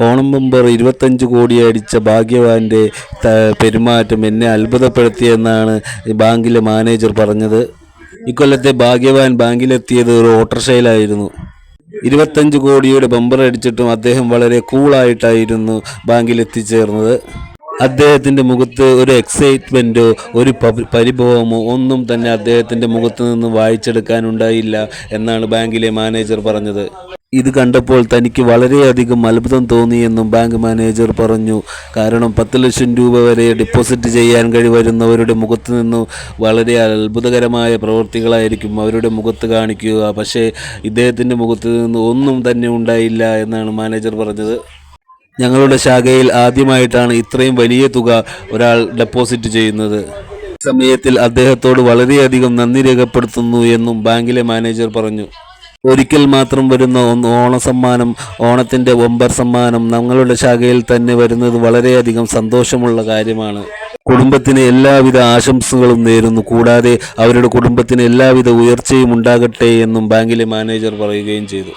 Onam bumper ഇരുപത്തഞ്ച് കോടി അടിച്ച ഭാഗ്യവാന്റെ പെരുമാറ്റം എന്നെ അത്ഭുതപ്പെടുത്തിയെന്നാണ് ബാങ്കിലെ മാനേജർ പറഞ്ഞത്. ഇക്കൊല്ലത്തെ ഭാഗ്യവാൻ ബാങ്കിലെത്തിയത് ഒരു ഓട്ടർഷയിലായിരുന്നു ഇരുപത്തഞ്ച് കോടിയുടെ ബമ്പർ അടിച്ചിട്ടും അദ്ദേഹം വളരെ കൂളായിട്ടായിരുന്നു ബാങ്കിൽ എത്തിച്ചേർന്നത് അദ്ദേഹത്തിന്റെ മുഖത്ത് ഒരു എക്സൈറ്റ്മെന്റോ ഒരു പരിഭവമോ ഒന്നും തന്നെ അദ്ദേഹത്തിന്റെ മുഖത്ത് നിന്ന് വായിച്ചെടുക്കാനുണ്ടായില്ല എന്നാണ് ബാങ്കിലെ മാനേജർ പറഞ്ഞത്. ഇത് കണ്ടപ്പോൾ തനിക്ക് വളരെയധികം അത്ഭുതം തോന്നിയെന്നും ബാങ്ക് മാനേജർ പറഞ്ഞു. കാരണം പത്ത് ലക്ഷം രൂപ വരെ ഡിപ്പോസിറ്റ് ചെയ്യാൻ കഴിവരുന്നവരുടെ മുഖത്ത് നിന്നും വളരെ അത്ഭുതകരമായ പ്രവൃത്തികളായിരിക്കും അവരുടെ മുഖത്ത് കാണിക്കുക. പക്ഷേ ഇദ്ദേഹത്തിന്റെ മുഖത്ത് നിന്ന് ഒന്നും തന്നെ ഉണ്ടായില്ല എന്നാണ് മാനേജർ പറഞ്ഞത്. ഞങ്ങളുടെ ശാഖയിൽ ആദ്യമായിട്ടാണ് ഇത്രയും വലിയ തുക ഒരാൾ ഡെപ്പോസിറ്റ് ചെയ്യുന്നത്. സമയത്തിൽ അദ്ദേഹത്തോട് വളരെയധികം നന്ദി രേഖപ്പെടുത്തുന്നു എന്നും ബാങ്കിലെ മാനേജർ പറഞ്ഞു. ഒരിക്കൽ മാത്രം വരുന്ന ഒന്ന് ഓണസമ്മാനം ഓണത്തിന്റെ ഒമ്പർ സമ്മാനം ഞങ്ങളുടെ ശാഖയിൽ തന്നെ വരുന്നത് വളരെയധികം സന്തോഷമുള്ള കാര്യമാണ്. കുടുംബത്തിന് എല്ലാവിധ ആശംസകളും നേരുന്നു. കൂടാതെ അവരുടെ കുടുംബത്തിന് എല്ലാവിധ ഉയർച്ചയും ഉണ്ടാകട്ടെ എന്നും ബാങ്കിലെ മാനേജർ പറയുകയും ചെയ്തു.